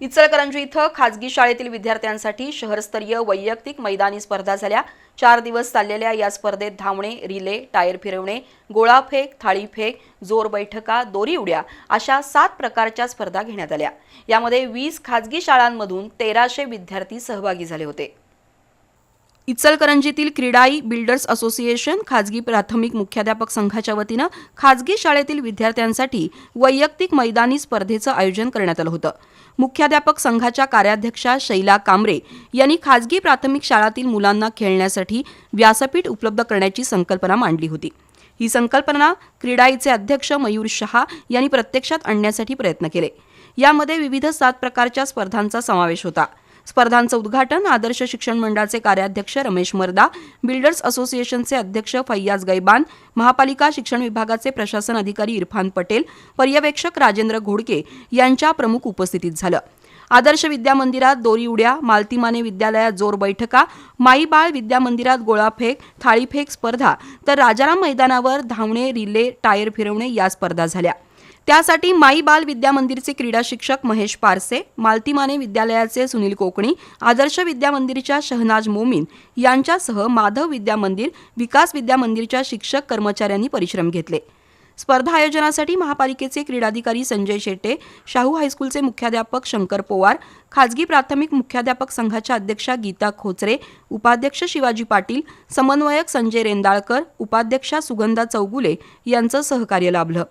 इचलकरंजी इथं खाजगी शाळेतील विद्यार्थ्यांसाठी शहरस्तरीय वैयक्तिक मैदानी स्पर्धा झाल्या. चार दिवस चाललेल्या या स्पर्धेत धावणे रिले टायर फिरवणे गोळाफेक थाळीफेक जोर बैठका दोरी उड्या अशा सात प्रकारच्या स्पर्धा घेण्यात आल्या. यामध्ये वीस खाजगी शाळांमधून तेराशे विद्यार्थी सहभागी झाले होते. इचलकरंजीतील क्रीडाई बिल्डर्स असोसिएशन खाजगी प्राथमिक मुख्याध्यापक संघाच्या वतीनं खाजगी शाळेतील विद्यार्थ्यांसाठी वैयक्तिक मैदानी स्पर्धेचं आयोजन करण्यात आलं होतं. मुख्याध्यापक संघाच्या कार्याध्यक्षा शैला कांबरे यांनी खाजगी प्राथमिक शाळातील मुलांना खेळण्यासाठी व्यासपीठ उपलब्ध करण्याची संकल्पना मांडली होती. ही संकल्पना क्रीडाईचे अध्यक्ष मयूर शहा यांनी प्रत्यक्षात आणण्यासाठी प्रयत्न केले. यामध्ये विविध सात प्रकारच्या स्पर्धांचा समावेश होता. स्पर्धांचं उद्घाटन आदर्श शिक्षण मंडळाचे कार्याध्यक्ष रमेश मर्दा बिल्डर्स असोसिएशनचे अध्यक्ष फैयाज गैबान महापालिका शिक्षण विभागाचे प्रशासन अधिकारी इरफान पटेल पर्यवेक्षक राजेंद्र घोडके यांच्या प्रमुख उपस्थितीत झालं. आदर्श विद्या मंदिरात दोरी उड्या मालतीमाने विद्यालयात जोर बैठका माई बाळ विद्या मंदिरात गोळाफेक थाळीफेक स्पर्धा तर राजाराम मैदानावर धावणे रिले टायर फिरवणे या स्पर्धा झाल्या. त्यासाठी माई बाल विद्या मंदिरचे क्रीडा शिक्षक महेश पारसे मालतीमाने विद्यालयाचे सुनील कोकणी आदर्श विद्या मंदिरच्या शहनाज मोमीन यांच्यासह माधव विद्या मंदिर विकास विद्या मंदिरच्या शिक्षक कर्मचाऱ्यांनी परिश्रम घेतले. स्पर्धा आयोजनासाठी महापालिकेचे क्रीडाधिकारी संजय शेटे शाहू हायस्कूलचे मुख्याध्यापक शंकर पोवार खाजगी प्राथमिक मुख्याध्यापक संघाच्या अध्यक्षा गीता खोचरे उपाध्यक्ष शिवाजी पाटील समन्वयक संजय रेंदाळकर उपाध्यक्षा सुगंधा चौगुले यांचं सहकार्य लाभलं.